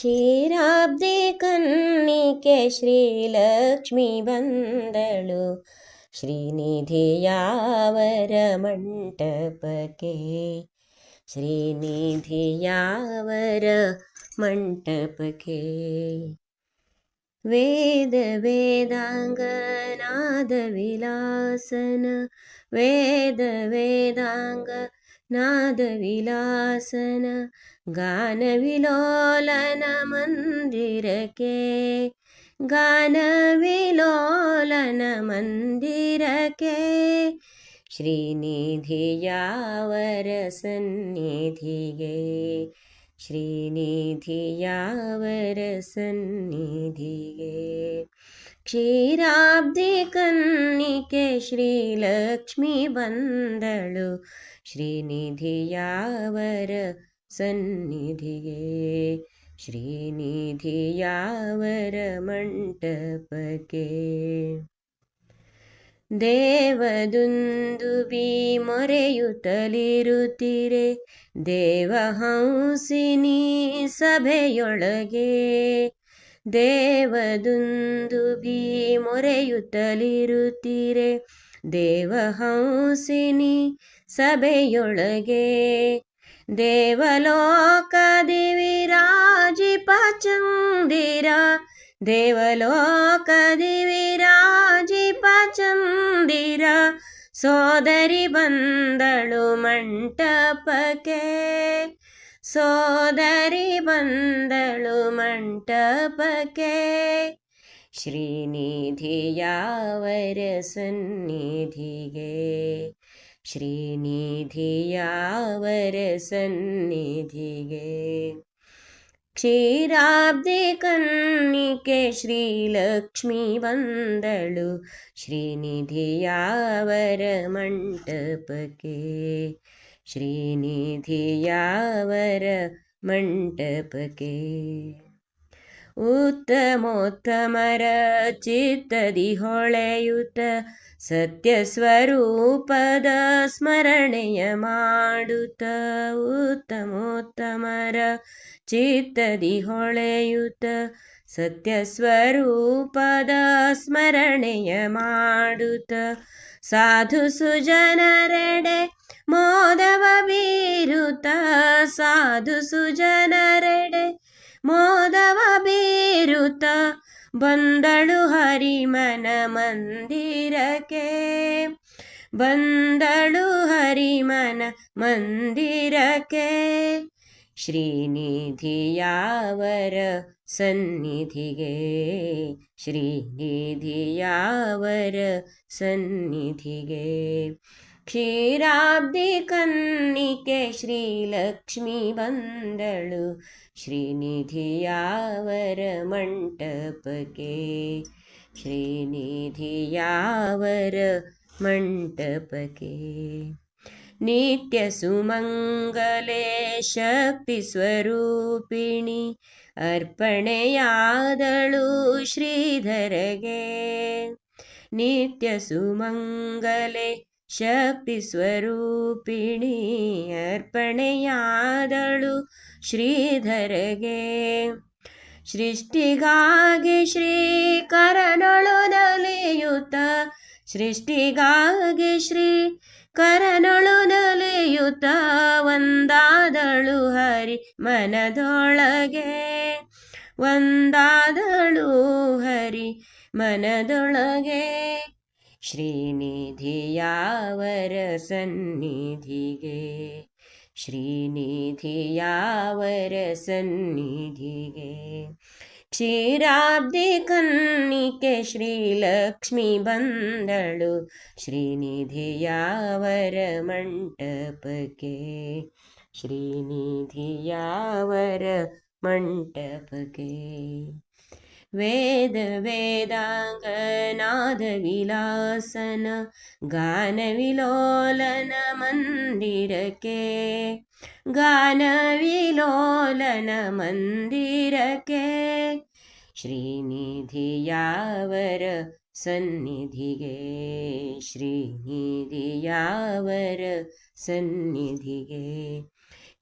ಕ್ಷೀರಾಬ್ದಿ ಕನ್ನಿಕೆ ಶ್ರೀಲಕ್ಷ್ಮಿ ಬಂದಳು ಶ್ರೀನಿಧಿಯಾವರ ಮಂಟಪಕ್ಕೆ ಶ್ರೀನಿಧಿಯಾವರ ಮಂಟಪಕ್ಕೆ ವೇದ ವೇದಾಂಗನಾದ നാദവിലാസന ഗാനവിലോലന മന്ദിരക്കെ. ഗാനവിലോലന മന്ദിരക്കെ. ശ്രീനിധിയാവര സന്നിധിയെ ശ്രീനിധിയാവര സന്നിധിയെ ಕ್ಷೀರಾಬ್ದಿ ಕನ್ನಿಕೆ ಶ್ರೀಲಕ್ಷ್ಮಿ ಬಂದಳು. ಶ್ರೀನಿಧಿಯಾವರ ಸನ್ನಿಧಿಗೆ ಶ್ರೀನಿಧಿಯಾವರ ಮಂಟಪಕ್ಕೆ. ದೇವದುಂದುಬಿ ಮೊರೆಯುತ್ತಲಿರುತ್ತೀರೆ ದೇವಹಂಸಿನಿ ಸಭೆಯೊಳಗೆ. ದೇವದುಂದು ಬಿ ಮೊರೆಯುತ್ತಲಿರುತ್ತೀರೆ. ದೇವಹಂಸಿನಿ ಸಭೆಯೊಳಗೆ ದೇವಲೋಕ ದಿವಿ ರಾಜಿಪ ಚಂದಿರ ದೇವಲೋಕ ದಿವಿ ರಾಜಿಪ ಚಂದಿರ ಸೋದರಿ ಬಂದಳು ಮಂಟಪಕ್ಕೆ. ಸೋದರಿ ಬಂದಳು ಮಂಟಪಕ್ಕೆ ಶ್ರೀನಿಧಿಯಾವರ ಸನ್ನಿಧಿಗೆ ಶ್ರೀನಿಧಿಯಾವರ ಸನ್ನಿಧಿಗೆ ಕ್ಷೀರಾಬ್ದಿ ಕನ್ನಿಕೆ ಶ್ರೀಲಕ್ಷ್ಮಿ ಬಂದಳು ಶ್ರೀನಿಧಿಯಾವರ ಮಂಟಪಕ್ಕೆ ಶ್ರೀನಿಧಿಯಾವರ ಮಂಟಪಕ್ಕೆ ಉತ್ತಮೋತ್ತಮರ ಚಿತ್ತದಿ ಹೊಳೆಯುತ್ತ ಸತ್ಯ ಸ್ವರೂಪದ ಸ್ಮರಣೆಯ ಮಾಡುತ್ತ ಉತ್ತಮೋತ್ತಮರ ಚಿತ್ತದಿ ಹೊಳೆಯುತ್ತ ಸತ್ಯ ಸ್ವರೂಪದ ಸ್ಮರಣೆಯ ಮಾಡುತ್ತ. ಸಾಧು ಸುಜನರೆಡೆ ಮೋದವ ಬೀರುತ್ತ. ಸಾಧು ಸುಜನರೆಡೆ ಮೋದವ ಬೀರುತ್ತ. ಬಂದಳು ಹರಿಮನ ಮಂದಿರಕ್ಕೆ. ಬಂದಳು ಹರಿಮನ ಮಂದಿರಕ್ಕೆ. ಶ್ರೀನಿಧಿಯಾವರ ಸನ್ನಿಧಿಗೆ ಶ್ರೀನಿಧಿಯಾವರ ಸನ್ನಿಧಿಗೆ ಕ್ಷೀರಾಬ್ದಿ ಕನ್ನಿಕೆ ಶ್ರೀಲಕ್ಷ್ಮಿ ಬಂದಳು ಶ್ರೀನಿಧಿಯಾವರ ಮಂಟಪಕ್ಕೆ ಶ್ರೀನಿಧಿಯಾವರ ಮಂಟಪಕ್ಕೆ ಸುಮಂಗಲೆ ಶಕ್ತಿ ಸ್ವರೂಪಿಣಿ, ಅರ್ಪಣೆಯಾದಳು ಶ್ರೀಧರಗೆ. ನಿತ್ಯ ಸುಮಂಗಲೆ ಶಕ್ತಿ ಸ್ವರೂಪಿಣಿ, ಅರ್ಪಣೆಯಾದಳು ಶ್ರೀಧರಗೆ. ಸೃಷ್ಟಿಗಾಗಿ ಶ್ರೀಕರನೊಳು ನಲಿಯುತ್ತ ಸೃಷ್ಟಿಗಾಗಿ ಶ್ರೀ ಕರನೊಳು ನಲಿಯುತ್ತ ಒಂದಾದಳು ಹರಿ ಮನದೊಳಗೆ. ಒಂದಾದಳು ಹರಿ ಮನದೊಳಗೆ. ಶ್ರೀನಿಧಿಯಾವರ ಸನ್ನಿಧಿಗೆ. ಶ್ರೀನಿಧಿಯಾವರ ಸನ್ನಿಧಿಗೆ. ಕ್ಷೀರಾಬ್ದಿ ಕನ್ನಿಕೆ ಶ್ರೀಲಕ್ಷ್ಮಿ ಬಂದಳು ಶ್ರೀನಿಧಿಯಾವರ ಮಂಟಪಕ್ಕೆ ಶ್ರೀನಿಧಿಯಾವರ ಮಂಟಪಕ್ಕೆ वेद वेदाङ्गनादविलासन गान विलोलन मन्दिरके गानविलोलन मन्दिरके श्रीनिधिया वर सन्निधि श्रीनिधिया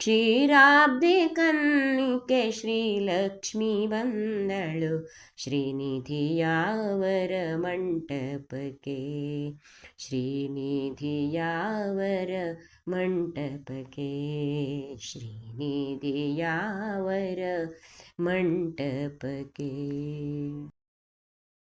ಕ್ಷೀರಾಬ್ಧಿ ಕನ್ನಿಕೆ ಶ್ರೀಲಕ್ಷ್ಮಿ ಬಂದಳು ಶ್ರೀನಿಧಿಯಾವರ ಮಂಟಪಕ್ಕೆ ಶ್ರೀನಿಧಿಯಾವರ ಮಂಟಪಕ್ಕೆ ಶ್ರೀನಿಧಿಯಾವರ ಮಂಟಪಕ್ಕೆ